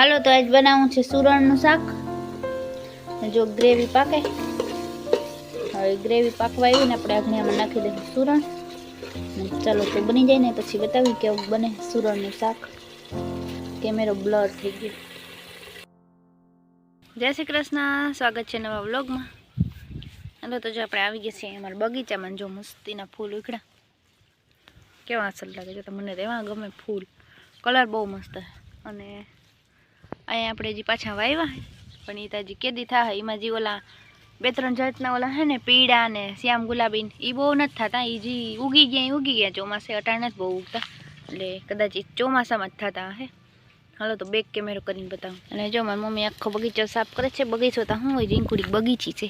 હાલો, તો આજ બનાવવું છે સુરણનું શાક. જો ગ્રેવી પાકે. હવે ગ્રેવી પાકવા આવીને આપણે આગળમાં નાખી દઈશું સુરણ. ચાલો, તો બની જાય ને પછી બતાવી કેવું બને સુરણનું શાક. કેમેરો બ્લર થઈ ગયો. જય શ્રી કૃષ્ણ. સ્વાગત છે નવા વ્લોગમાં. હાલો, તો જો આપણે આવી ગયા છીએ અમારા બગીચામાં જો મસ્તીના ફૂલ ઉખડા. કેવા અસર લાગે છે. તો મને તો ગમે ફૂલ. કલર બહુ મસ્ત અને અહીંયા આપણે હજી પાછા વાવ્યા પણ એ તાજી કેદી થાય એમાં જે ઓલા બે ત્રણ જાતના ઓલા હે ને પીળા ને શ્યામ ગુલાબી એ બહુ નથી થતા. એ જે ઉગી ગયા એ ઉગી ગયા. ચોમાસે અટાણ નથી બહુ ઉગતા. એટલે કદાચ એ ચોમાસામાં જ થતા હે. હાલો તો બેક કેમેરો કરીને બતાવું. અને જો મારી મમ્મી આખો બગીચો સાફ કરે છે બગીચો તો શું હોય રીંકુડી બગીચી છે.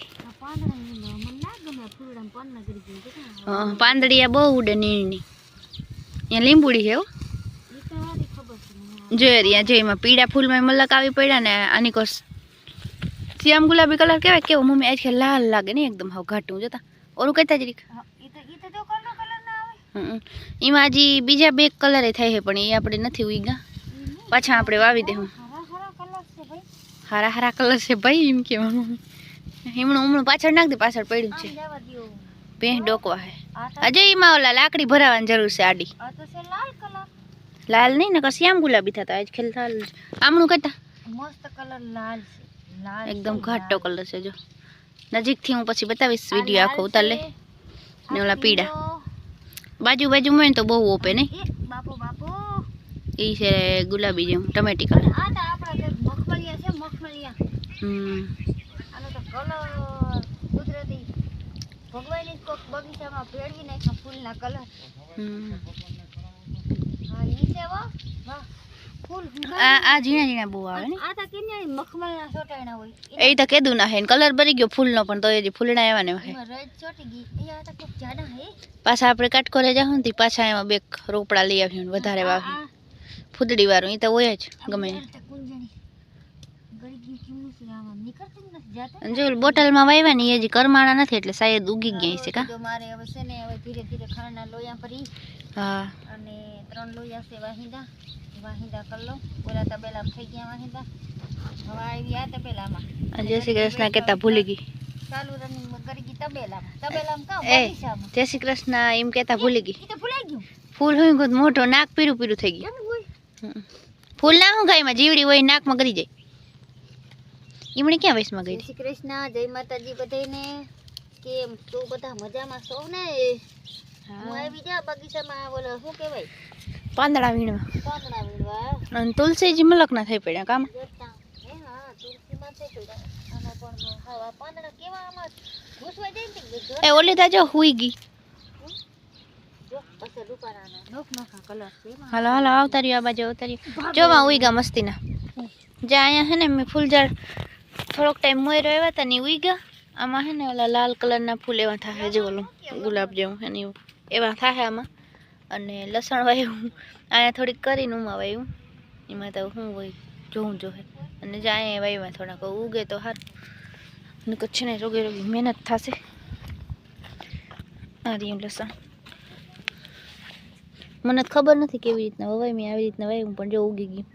પાંદડીયા બહુ ઉડે નીરની અહીંયા લીંબુડી છે હો. જો રહ્યા જો પીળા ફૂલમાં મલક આવી પડ્યા ને આની કોસ શ્યામ ગુલાબી કલર કહેવાય કેવો? મમ્મી આજકાલ લાલ લાગે ને એકદમ હવે ઘાટું જતા? ઓરું કહેતા જ રીખ હમ. એમાં હજી બીજા બે કલર થાય છે પણ એ આપણે નથી ઉઈગા. પાછા આપણે વાવી દેવું હારા હારા કલર છે ભાઈ. એમ કેવા મમ્મી હમણાં હમણાં પાછળ નાખ દે પાછળ પડ્યું છે. ભેં ડોકવા હે હજે એમાં ઓલા લાકડી ભરાવાની જરૂર છે આડી. લાલ નહીં ને કશી આમ ગુલાબી થતા આજ ખેલ લાલ આમણું કહેતા મસ્ત કલર લાલ છે. લાલ એકદમ ઘાટો કલર છે જો. નજીકથી હું પછી બતાવીશ વીડિયો આખો ઉતાર લે ને ઓલા પીળા. બાજુ બાજુ મળે તો બહુ ઓપે નહીં. બાપો બાપો. એ છે ગુલાબી જેવું ટમેટી કલર. આ તો આપણા મખમલિયા છે મખમલિયા. હમ. આનો તો કલર કુદરતી. ભગવાનની કોક બગીચામાં ભેળવી નાખ્યા ફૂલના કલર. હમ. હા ઈ છે વાહ વાહ ફૂલ આ ઝીણા ઝીણા બહુ આવે ને. આ તો મખમલના હોય. એ તો કેદું ના હે કલર ભરી ગયો ફૂલનો પણ તો હજી ફૂલડા એવા ને હે. એમાં ગઈ. આ તો કોક જાડા હે. પાછા આપણે કાટકોરે જાઉં ને પાછા એમાં બે રોપડા લઈ આવ્યું વધારે વાવ્યું ફૂદડી વાળું એ તો હોય જ ગમે એ. કુંજણી ગળી ગયું કેમનું છે આમાં નીકળતું જ નથી જાતે અને જો બોટલમાં વાવ્યા ને એ હજી કરમાણા નથી એટલે શાયદ ઉગી ગયા છે કા? મારે હવે છે ને હવે ધીરે ધીરે ખાણના લોયા ભરી હા. અને ત્રણ લોયા છે વાહિંદા. વાહિંદા કરી લો. ઓલા તબેલા થઈ ગયા વાહિંદા. હવે આવી આ તબેલામાં. જય શ્રી કૃષ્ણ કહેતા ભૂલી ગઈ. ચાલુ રનિંગ કરી ગઈ તબેલામાં. તબેલામાં કાં એ બગીચામાં જય શ્રી કૃષ્ણ એમ કહેતા ભૂલી ગઈ. તો ભૂલાઈ ગયું. ફૂલ હોય મોટો નાક પીરું પીરું થઈ ગયું. કેમ. ફૂલ ના હું ગાયમાં જીવડી હોય નાકમાં કરી જાય. ઈમણી ક્યાં વયસમાં ગઈ જય શ્રી કૃષ્ણ જય માતાજી બધાને કેમ તો બધા મજામાં છો ને? હું. આવી જા બગીચામાં બોલો શું કહેવાય? પાંદડા વીણવા. પાંદડા વીણવા? અને તુલસીજી મલક ના થઈ પડ્યા કામ? જોતા હે હા તુલસીમાં છે પેલા આમાં પણ હા આ પાંદડા કેવા આમાં? ઘૂસવાઈ જાય ને તે જો એ ઓલી તા જો હુઈ ગઈ. જો અસર રૂપારાના. નોખ નોખા કલર છે એમાં. હાલો હાલો આવતા રહ્યો આ બાજુ આવતા રહ્યો જો માં ઉઈ ગયા મસ્તીના જ્યાં અહીંયા હે ને મેં ફૂલઝાડ થોડોક ટાઈમ મોય રહ્યા હતા ને ઉઈ ગયા. આમાં હે ને ઓલા લાલ કલરના ફૂલ એવા થાય જે ઓલું ગુલાબ જેવું હે ને એવું. એવા થાય આમાં. અને લસણ વાયું અહીંયા થોડીક કરીને ઉમા વાયું એમાં તો હું હોય જોઉં જોહે અને જાય વાયમાં થોડાક. ઉગે તો સારું અને કચ્છ ને રોગે રોગી મહેનત થશે. આ રહ્યું લસણ. મને તો ખબર નથી કેવી રીતના વવાય, મેં આવી રીતના વાયું પણ જો ઉગી ગયું.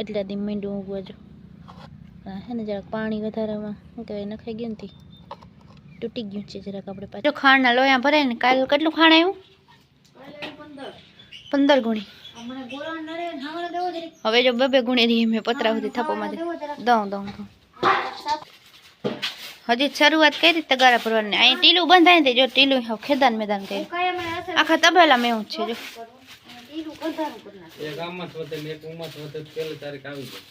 એટલા દી મીંડું ઉગવા જો. હા ને જરાક પાણી વધારામાં શું કહેવાય નખાઈ ગયું નથી તૂટી ગયું છે જરાક આપણે પાછું. જો ખાણના લોયા ભરાય ને કાલ કેટલું ખાણ આવ્યું પંદર ગુણી. હવે જો બબે ગુણી રહી મેં પતરા સુધી થપોમાંથી દઉં દઉં દઉં. હજી શરૂઆત કરી તગારા ભરવાની. અહીં ટીલું બંધાય ને જો ટીલું હાવ ખેદાન મેદાન કર્યું આખા તબેલામાં એવું છે જો. એક આમાં એક ઉમાં તારીખ આવી જાય.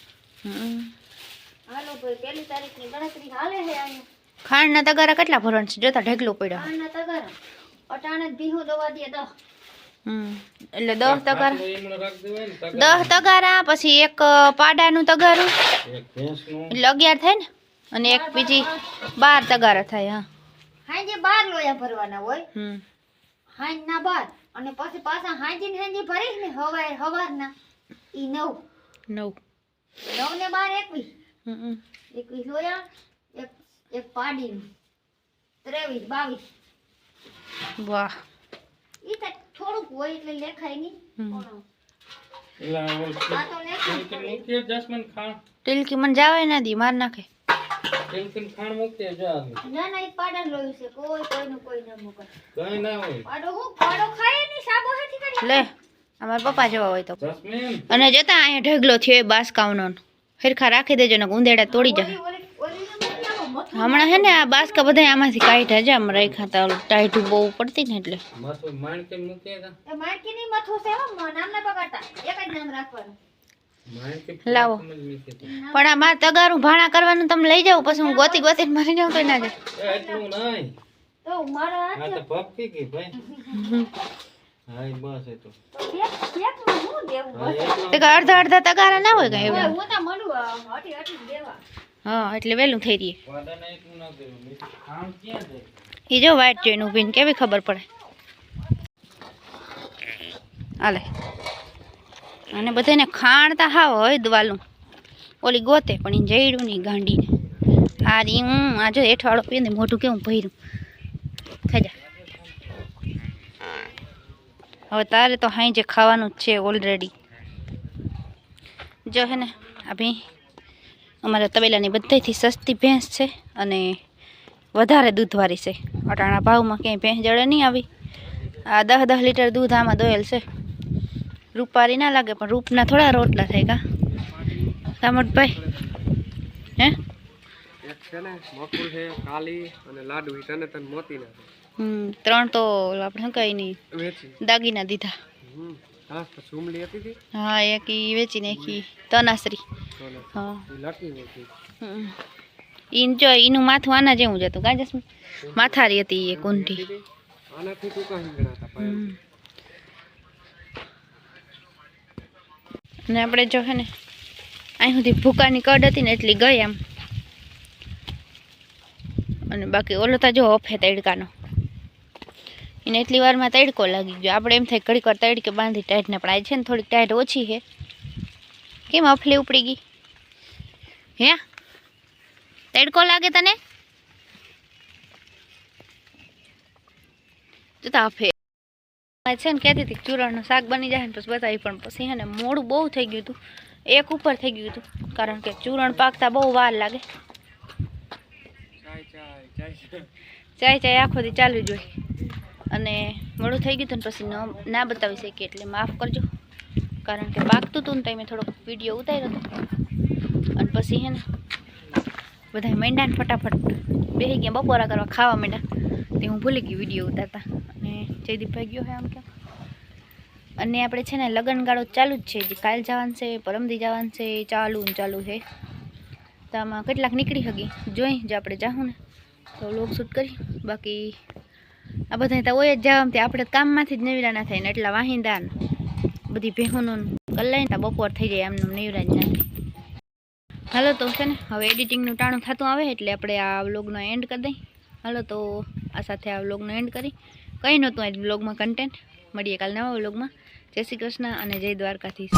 હાલો ભાઈ પહેલી તારીખની ગણતરી હાલે છે અહીંયા. ખાંડના તગારા કેટલા ભરણ છે? જોતા ઢેકલું પડ્યો. તગારા. અટાણે ભીહું દવા દે દહ. એટલે દસ તગારા. દસ તગારા. પછી એક પાડાનું તગારું. એટલે અગિયાર થાય ને? અને એક બીજી બાર. તગારા થાય હા. હાંજે બાર લોયા ભરવાના હોય. હમ. હાંજ ના બાર. અને પછી પાછા હાંજી ને હાંજી ભરીશ ને હવાર હવારના. ઈ નવ. નવ. નવ ને બાર એકવીસ. હમ. એકવીસ લોયા એક એક પાડીનું ત્રેવીસ બાવીસ. વાહ. એ તો થોડુંક હોય એટલે લેખાય નહીં. ટીલકી મને જાવે ના દી માર નાખે. ખાણ ના ના એ પાડા લોયું છે. કોઈ કોઈનું કોઈ ના મૂકે. કઈ ના હોય. પાડો હું? પાડો ખાય નહીં સાબો હાથી કરી લે અમારા પપ્પા જેવા હોય તો. અને જતા અહીંયા ઢગલો થયો એ બાસકાઓનો હેરખા રાખી દેજો ને ઉંદેડા તોડી જાય ઓલી ઓલી ને મૂકી આવો મથું હમણાં હે ને આ બાસકા બધા આમાંથી કાઢ્યા છે આમ રાખ્યા તા ઓલું ટાઈટું બહુ પડતી ને એટલે માથું માણકે મૂકીએ તા એ મારકી ની મથું છે હો મ- નામ ના બગાડતા એક જ નામ રાખવાનું માણકે લાવો. સમજ મૂકી તા. પણ આ મારે તગારું ભાણા કરવાનું તમે લઈ જાઓ પછી હું ગોતી ગોતીને મરી જાઉં તો ના જાય એ એટલું નહીં તો મારા આ તો ભપકી ગઈ ભાઈ હા એ બસ એ તો તો હું હા અડધા અડધા તગારા ના હોય કઈ હું હા એટલે વહેલું થઈ રહીએ એ જો વાઈટ જોઈને ઊભીને કેવી ખબર પડે. હાલે. અને બધાને ખાણતા હાવ હોય દ્વાલું. ઓલી ગોતે પણ એ જઈડું નહીં ગાંડીને. આ રી હું આ જો હેઠવાળો પીને મોઢું કેવું ભર્યું. થઈ જા. હવે તારે તો હાઈ જે ખાવાનું જ છે ઓલરેડી જો હે ને આ ભી અમારા તબેલાની બધાથી સસ્તી ભેંસ છે અને વધારે દૂધવાળી છે. અટાણા ભાવમાં ક્યાંય ભેંસ જડે નહીં આવી. આ દસ દસ લીટર દૂધ આમાં દોયેલ છે. રૂપારી ના લાગે, પણ રૂપના થોડા રોટલા થાય કા? રામટભાઈ હે? એક છે ને મોકુલ છે, કાલી અને લાડુ તને તને મોતી ના હમ. ત્રણ તો આપણે શું કઈ નહીં દાગીના દીધા. હા તો સુમલી હતી તી. હા એક ઈ વેચી નાખી તનાશ્રી હા. ઈન જો ઈનું માથું આના જેવું જ હતું કાં જસ્મી માથારી હતી એ કુંઠી. અને આપણે જો હે ને અહીં સુધી ભૂકાની કડ હતી ને એટલી ગઈ આમ. અને બાકી ઓલો તા જો હફે તડકાનો એને એટલી વારમાં તડકો લાગી ગયો. આપણે એમ થાય ઘડીક વાર તડકે બાંધી ટાઈટ ને પણ આજે છે ને થોડીક ટાઈટ ઓછી છે. કેમ અફલી ઉપડી ગઈ? હે? તડકો લાગે તને? જતા અફે આ છે ને કહેતી હતી ચૂરણનું શાક બની જાય ને પછી બતાવી પણ પછી હે ને મોડું બહુ થઈ ગયું હતું. એક ઉપર થઈ ગયું હતું. કારણ કે ચૂરણ પાકતા બહુ વાર લાગે. ચાય ચાય ચાય ચાય. ચાય ચાય આખો દી ચાલુ જ હોય. અને મોડું થઈ ગયું હતું પછી ન ના બતાવી શકીએ એટલે માફ કરજો. કારણ કે પાકતું હતું ને તો મેં થોડોક વીડિયો ઉતાર્યો હતો. અને પછી હે ને બધા મેંડાને ફટાફટ બેસી ગયા, બપોરા કરવા ખાવા માંડ્યા તે હું ભૂલી ગઈ વીડિયો ઉતારતા. અને જયદીપભાઈ ગયો હે આમ કેમ? અને આપણે છે ને લગ્નગાળો ચાલુ જ છે. જે કાલ જવાનું છે, પરમદી જવાનું છે ચાલુ ને ચાલુ છે. તો આમાં કેટલાક નીકળી શકી જોઈ, જો આપણે જાઉં ને તો લોક શૂટ કરી. બાકી આ બધા તો હોય જ જવા આપણે કામમાંથી જ નવીરા ના થાય ને એટલા વાહિંદા બધી ભેહોનું કલાઈ ને બપોર થઈ જાય એમનું નવીરા જ હાલો તો છે ને, હવે એડિટિંગનું ટાણું થતું આવે એટલે આપણે આ વ્લોગનો એન્ડ કરી દઈ. હાલો તો આ સાથે આ વ્લોગનો એન્ડ કરી. કંઈ નહોતું આજ વ્લોગમાં કન્ટેન્ટ મળીએ કાલ નવા વ્લોગમાં. જય શ્રી કૃષ્ણ અને જય દ્વારકાધીશ.